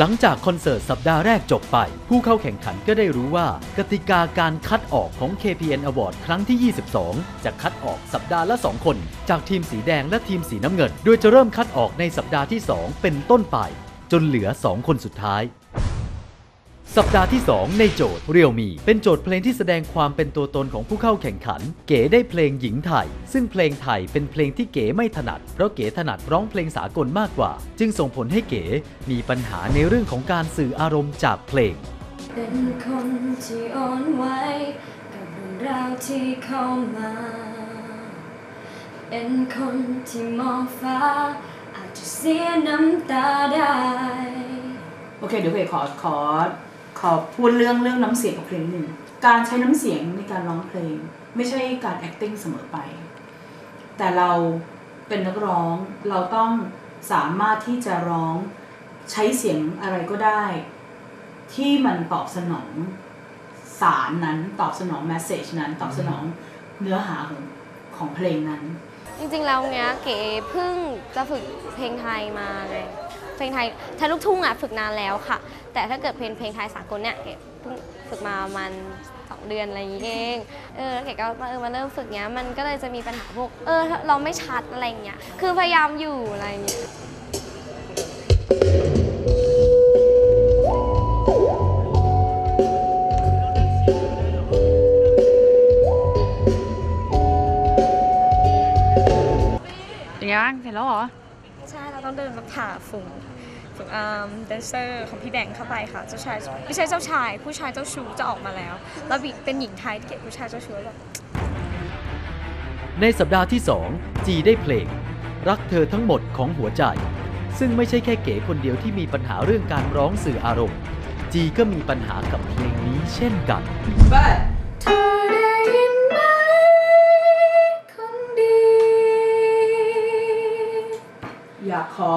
หลังจากคอนเสิร์ตสัปดาห์แรกจบไป ผู้เข้าแข่งขันก็ได้รู้ว่า กติกาการคัดออกของ KPN Award ครั้งที่ 22 จะคัดออกสัปดาห์ละ 2 คน จากทีมสีแดงและทีมสีน้ำเงิน โดยจะเริ่มคัดออกในสัปดาห์ที่ 2 เป็นต้นไป จนเหลือ 2 คนสุดท้าย สัปดาห์ที่ 2 ในโจทย์เรียวมี เป็นโจทย์เพลงที่แสดงความเป็นตัวตนของผู้เข้าแข่งขัน เก๋ได้เพลงหญิงไทย ซึ่งเพลงไทยเป็นเพลงที่เก๋ไม่ถนัด เพราะเก๋ถนัดร้องเพลงสากลมากกว่า จึงส่งผลให้เก๋มีปัญหาในเรื่องของการสื่ออารมณ์จากเพลง เป็นคนที่อ่อนไหวกับเรื่องราวที่เข้ามา เป็นคนที่มองฟ้า อาจจะเสียน้ำตาได้ โอเค เดี๋ยวเพขอขอ ขอพูดเรื่องเรื่องน้ำเสียงกับเพลงหนึ่ง การใช้น้ำเสียงในการร้องเพลง ไม่ใช่การ acting เสมอไป แต่เราเป็นนักร้องเราต้องสามารถที่จะร้องใช้เสียงอะไรก็ได้ ที่มันตอบสนองสารนั้นตอบสนองแมสเซจนั้นตอบสนองเนื้อหาของของเพลงนั้น จริงๆแล้วเนี้ยเก๋เพิ่งจะฝึกเพลงไทยมาไง เพลงไทยไทยลูกทุ่งอะฝึกนานแล้วค่ะ แต่ถ้าเกิดเพลงเพลงไทยสากลเนี่ยเก๋เพิ่งฝึกมาประมันสองเดือนอะไรอย่างเงี้เองเออแล้วเก๋ก็เออมาเริ่มฝึกเนี้ยมันก็เลยจะมีปัญหาพวกเออเราไม่ชัดอะไรอย่างเงี้ยคือพยายามอยู่อะไรอย่างเงี้ยเป็นไงบ้างเสร็จแล้วเหรอ ใช่เราต้องเดินมาผ่าฝูงฝูงอาร์มแดนเซอร์ของพี่แบงค์เข้าไปค่ะเจ้าชายไม่ใช่เจ้าชาย ผู้ชายเจ้าชู้จะออกมาแล้ว แล้วเป็นหญิงไทยที่เกลียดผู้ชายเจ้าชู้แบบในสัปดาห์ที่ 2 จีได้เพลง รักเธอทั้งหมดของหัวใจ ซึ่งไม่ใช่แค่เก๋คนเดียวที่มีปัญหาเรื่องการร้องสื่ออารมณ์ จีก็มีปัญหากับเพลงนี้เช่นกัน but ขอ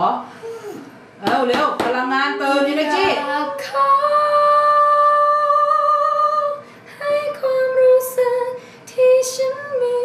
เอ้าเร็วพลังงานเติม energy อยากขอให้ความรู้สึกที่ฉันมี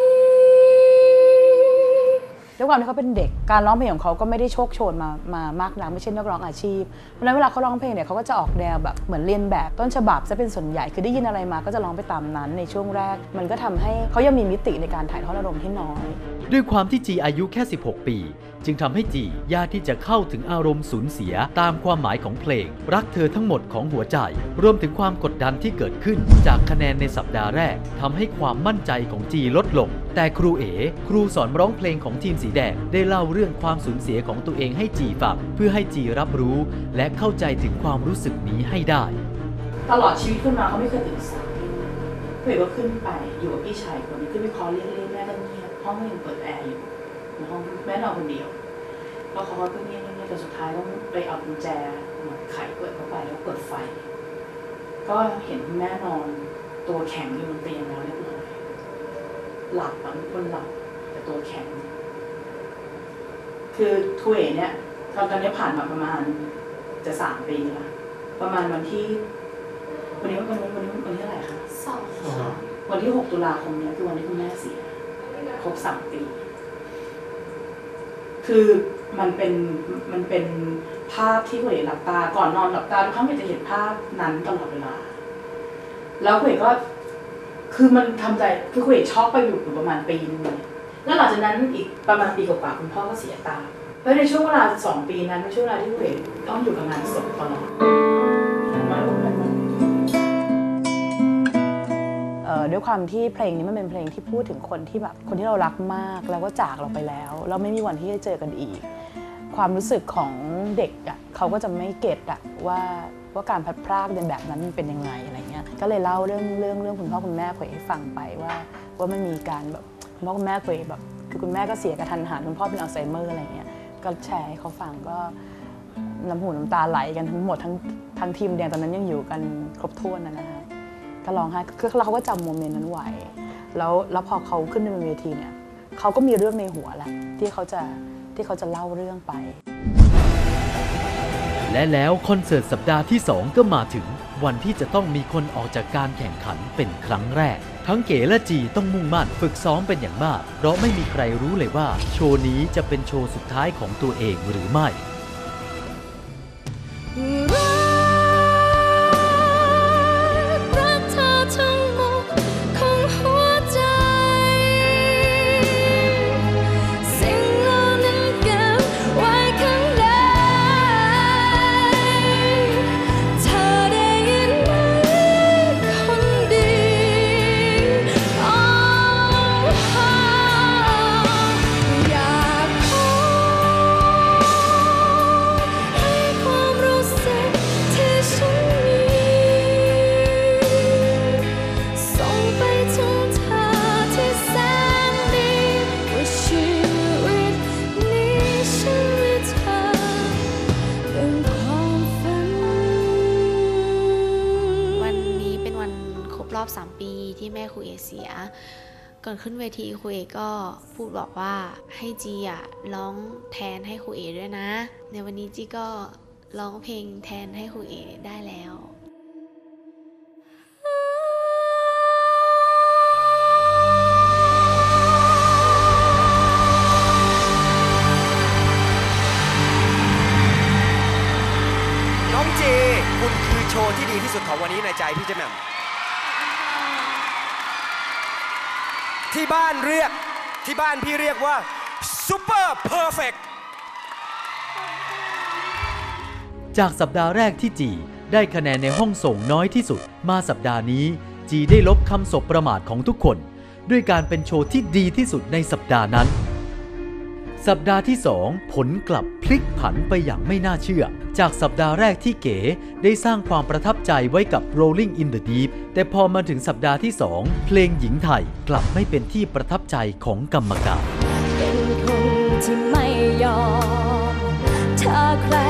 ด้วยความที่เขาเป็นเด็กการร้องเพลงของเขาก็ไม่ได้โชคโชนมามามากนักไม่ใช่นักร้องอาชีพเพราะฉะนั้นเวลาเขาร้องเพลงเนี่ยเขาก็จะออกแนวแบบเหมือนเรียนแบบต้นฉบับจะเป็นส่วนใหญ่คือได้ยินอะไรมาก็จะร้องไปตามนั้น ในช่วงแรก มันก็ทำให้เขายังมีมิติในการถ่ายทอดอารมณ์ที่น้อย ด้วยความที่จีอายุแค่ 16 ปี จึงทำให้จียากที่จะเข้าถึงอารมณ์สูญเสียตามความหมายของเพลง รักเธอทั้งหมดของหัวใจ รวมถึงความกดดันที่เกิดขึ้น จากคะแนนในสัปดาห์แรกทำให้ความมั่นใจของจีลดลง แต่ครูเอ๋ครูสอนร้องเพลงของทีมสีแดงได้เล่าเรื่องความสูญเสียของตัวเองให้จีฟังเพื่อให้จีรับรู้ และเข้าใจถึงความรู้สึกนี้ให้ได้ ตลอดชีวิตขึ้นมาเขาไม่เคยตื่นสายเพื่อนก็ขึ้นไปอยู่กับพี่ชายคนนี้ขึ้นไปคอเรียกเรียกแม่ก็เงียบห้องก็ยังเปิดแอร์อยู่ในห้องแม่นอนคนเดียวแล้วเขาก็เงียบเงียบแต่สุดท้ายต้องไปเอากุญแจมาไขเปิดเข้าไปแล้วเปิดไฟ ก็เห็นแม่นอนตัวแข็งอยู่บนเตียงแล้วเรียบร้อยหลับแบบคนหลับแต่ตัวแข็ง คือทุเอเนี่ยตอนตอนนี้ผ่านมาประมาณจะสามปีละประมาณวันที่ วันนี้วันนี้วันนี้วันที่เท่าไหร่คะสองวันที่6ตุลาคมเนี้ยคือวันที่คุณแม่เสียครบสามปี คือมันเป็นมันเป็นภาพที่คุณเอ๋หลับตา ก่อนนอนหลับตาทุกครั้งมันจะเห็นภาพนั้นตลอดเวลา แล้วคุณเอ๋ก็ คือมันทำใจคือคุณเอ๋ช็อกไปอยู่ประมาณปีนึงเลย แล้วหลังจากนั้นอีกประมาณปีกว่าคุณพ่อก็เสียตาแล้วในช่วงเวลาสองปีนั้นเป็นช่วงเวลาที่คุณเอ๋ต้องอยู่กับงานศพตลอดเออด้วยความที่เพลงนี้มันเป็นเพลงที่พูดถึงคนที่แบบคนที่เรารักมากแล้วก็จากเราไปแล้วเราไม่มีวันที่จะเจอกันอีก ความรู้สึกของเด็กอะเขาก็จะไม่เก็ตอะว่าว่าการพัดพรากในแบบนั้นมันเป็นยังไงอะไรเงี้ยก็เลยเล่าเรื่องเรื่องเรื่องคุณพ่อคุณแม่เผยให้ฟังไปว่า ว่ามันมีการแบบ พ่อคุณแม่เผยแบบคือคุณแม่ก็เสียกระทันหันคุณพ่อเป็นอัลไซเมอร์อะไรเงี้ยก็แชร์ให้เขาฟังก็น้ำหูน้ำตาไหลกันทั้งหมดทั้งทั้งทีมแดงตอนนั้นยังอยู่กันครบถ้วนนะนะคะก็ร้องไห้คือเขาก็จำโมเมนต์นั้นไว้แล้วแล้วพอเขาขึ้นไปบนเวทีเนี่ยเขาก็มีเรื่องในหัวแหละที่เขาจะที่เขาจะเล่าเรื่องไป และแล้วคอนเสิร์ตสัปดาห์ที่ 2 ก็มาถึงวันที่จะต้องมีคนออกจากการแข่งขันเป็นครั้งแรก ทั้งเก๋และจีต้องมุ่งมั่นฝึกซ้อมเป็นอย่างมาก เพราะไม่มีใครรู้เลยว่า โชว์นี้จะเป็นโชว์สุดท้ายของตัวเองหรือไม่ รูเอเสีย ก่อนขึ้นเวทีครูเอก็พูดบอกว่าให้จีอะร้องแทนให้ครูเอด้วยนะ ในวันนี้จีก็ร้องเพลงแทนให้ครูเอได้แล้วน้องเจ คุณคือโชว์ที่ดีที่สุดของวันนี้ในใจพี่เจแหม่ม ที่บ้านเรียกที่บ้านพี่เรียกว่าซูเปอร์เพอร์เฟกจากสัปดาห์แรกที่จีได้คะแนนในห้องส่งน้อยที่สุด มาสัปดาห์นี้จีได้ลบคำสบประมาทของทุกคน ด้วยการเป็นโชว์ที่ดีที่สุดในสัปดาห์นั้น สัปดาห์ที่ 2 ผลกลับพลิกผันไปอย่างไม่น่าเชื่อ จากสัปดาห์แรกที่เก๋ได้สร้างความประทับใจไว้กับ Rolling in the Deep แต่พอมาถึงสัปดาห์ที่ 2 เพลงหญิงไทยกลับไม่เป็นที่ประทับใจของกรรมการเป็นคนที่ไม่ยอมถ้าใคร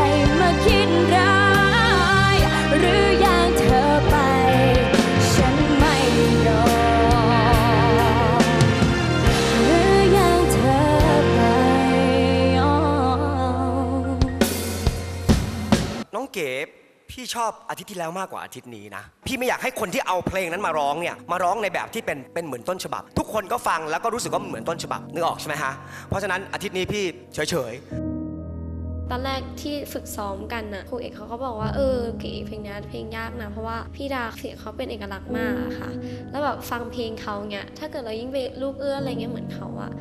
พี่ชอบอาทิตย์ที่แล้วมากกว่าอาทิตย์นี้นะ พี่ไม่อยากให้คนที่เอาเพลงนั้นมาร้องเนี่ยมาร้องในแบบที่เป็นเป็นเหมือนต้นฉบับ ทุกคนก็ฟังแล้วก็รู้สึกว่าเหมือนต้นฉบับนึกออกใช่ไหมฮะเพราะฉะนั้นอาทิตย์นี้พี่เฉยๆตอนแรกที่ฝึกซ้อมกันน่ะครูเอกเขาก็บอกว่าเออเก๋เพลงนี้เพลงยากนะเพราะว่าพี่ดาเสียงเขาเป็นเอกลักษณ์มากค่ะ แล้วแบบฟังเพลงเขาเนี้ยถ้าเกิดเรายิ่งไปลูกเอื้ออะไรเงี้ยเหมือนเขาอะ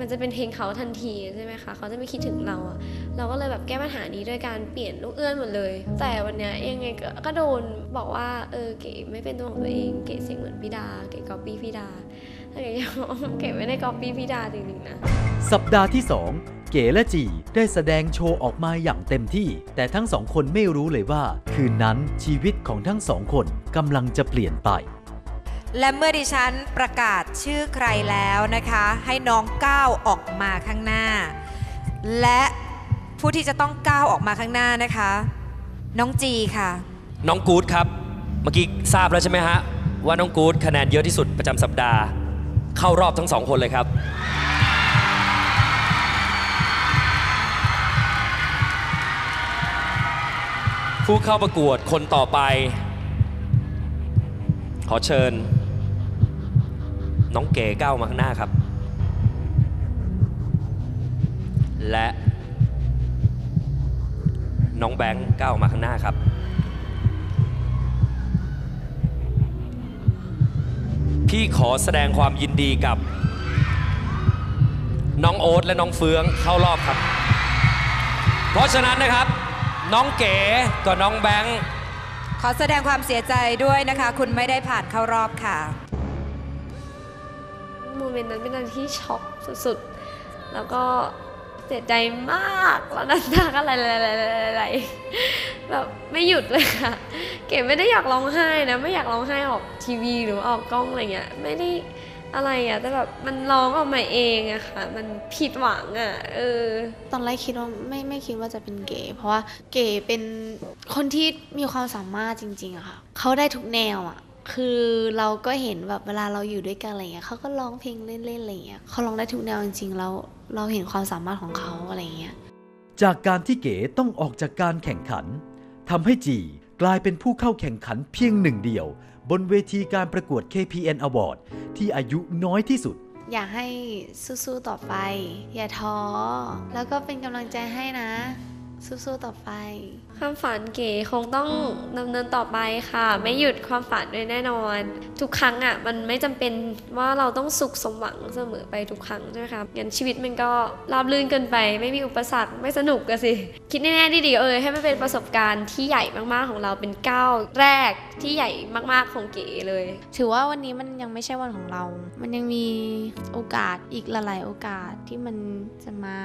มันจะเป็นเพลงเขาทันทีใช่ไหมคะเขาจะไม่คิดถึงเราอะ เราก็เลยแบบแก้ปัญหานี้ด้วยการเปลี่ยนลูกเอื้อนหมดเลย แต่วันเนี้ยยังไงก็ก็โดนบอกว่าเออเก๋ไม่เป็นตัวของตัวเองเก๋เสียงเหมือนพี่ดาเก๋ก๊อปปี้พี่ดาถ้าเก๋ยังเก๋ไม่ได้ก๊อปปี้พี่ดาจริงๆนะสัปดาห์ที่ 2 เก๋และจีได้แสดงโชว์ออกมาอย่างเต็มที่ แต่ทั้งสองคนไม่รู้เลยว่า คืนนั้นชีวิตของทั้งสองคนกำลังจะเปลี่ยนไปและเมื่อดิฉันประกาศชื่อใครแล้วนะคะ ให้น้องก้าวออกมาข้างหน้า และ ผู้ที่จะต้องก้าวออกมาข้างหน้านะคะ น้องจีค่ะ น้องกู๊ดครับ เมื่อกี้ทราบแล้วใช่ไหมฮะ ว่าน้องกู๊ดคะแนนเยอะที่สุดประจำสัปดาห์ เข้ารอบทั้งสองคนเลยครับ ผู้เข้าประกวดคนต่อไป ขอเชิญ น้องเก๋ก้าวมาข้างหน้าครับ และ น้องแบงค์ก้าวมาข้างหน้าครับพี่ขอแสดงความยินดีกับ น้องโอ๊ตและน้องเฟืองเข้ารอบครับ เพราะฉะนั้นนะครับ น้องเก๋กับน้องแบงค์ขอแสดงความเสียใจด้วยนะคะ คุณไม่ได้ผ่านเข้ารอบค่ะ โมเมนต์นั้นเป็นอะไรที่ช็อกสุดๆ แล้วก็ เสียใจมากแล้วน้ำตาก็ไหลๆๆแบบไม่หยุดเลยค่ะ เก๋ไม่ได้อยากร้องไห้นะไม่อยากร้องไห้ออกทีวีหรือออกกล้องอะไรเงี้ยไม่ได้อะไรอะแต่แบบมันร้องออกมาเองอะค่ะ มันผิดหวังอะเออ ตอนแรกคิดว่าไม่ไม่คิดว่าจะเป็นเก๋เพราะว่าเก๋เป็นคนที่มีความสามารถจริง ๆอะค่ะเขาได้ทุกแนวอะ คือเราก็เห็นแบบเวลาเราอยู่ด้วยกันอะไรเงี้ยเขาก็ร้องเพลงเล่นๆอะไรเงี้ยเขาร้องได้ทุกแนวจริงๆแล้วเราเห็นความสามารถของเขาอะไรเงี้ยจากการที่เก๋ต้องออกจากการแข่งขันทำให้จีกลายเป็นผู้เข้าแข่งขันเพียงหนึ่งเดียว บนเวทีการประกวด KPN Award ที่อายุน้อยที่สุด อยากให้สู้ๆต่อไป อย่าท้อแล้วก็เป็นกำลังใจให้นะ สู้ๆต่อไป ความฝันเก๋คงต้องดำเนินต่อไปค่ะ ไม่หยุดความฝันด้วยแน่นอน ทุกครั้งอะมันไม่จำเป็นว่าเราต้องสุขสมหวังเสมอไปทุกครั้งใช่ไหมคะงั้นชีวิตมันก็ราบรื่นเกินไป ไม่มีอุปสรรคไม่สนุกกันสิ คิดแน่ๆดีๆเออให้มันเป็นประสบการณ์ที่ใหญ่มากๆของเราเป็นก้าวแรกที่ใหญ่มากๆของเก๋เลย ถือว่าวันนี้มันยังไม่ใช่วันของเรา มันยังมีโอกาสอีกหลายๆโอกาสที่มันจะมา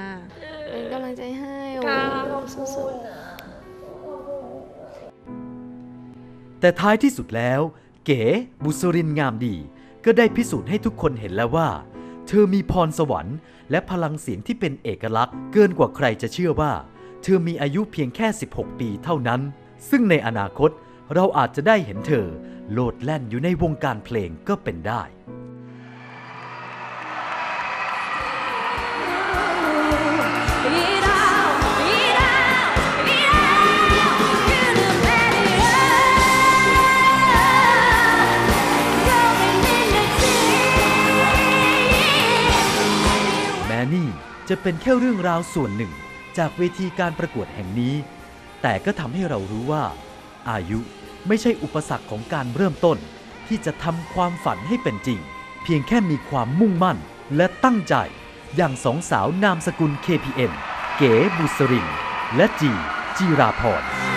เป็นกำลังใจให้โอ้ค่ะขอบสู้คุณๆ แต่ท้ายที่สุดแล้ว เก๋บุษรินงามดี ก็ได้พิสูจน์ให้ทุกคนเห็นแล้วว่า เธอมีพรสวรรค์ และพลังเสียงที่เป็นเอกลักษณ์ เกินกว่าใครจะเชื่อว่า เธอมีอายุเพียงแค่ 16 ปีเท่านั้น ซึ่งในอนาคตเราอาจจะได้เห็นเธอ โลดแล่นอยู่ในวงการเพลงก็เป็นได้ เป็นแค่เรื่องราวส่วนหนึ่ง จากเวทีการประกวดแห่งนี้ แต่ก็ทำให้เรารู้ว่า อายุไม่ใช่อุปสรรคของการเริ่มต้น ที่จะทำความฝันให้เป็นจริง เพียงแค่มีความมุ่งมั่นและตั้งใจ อย่างสองสาวนามสกุล KPM เก๋บุษรินและจีจีราพร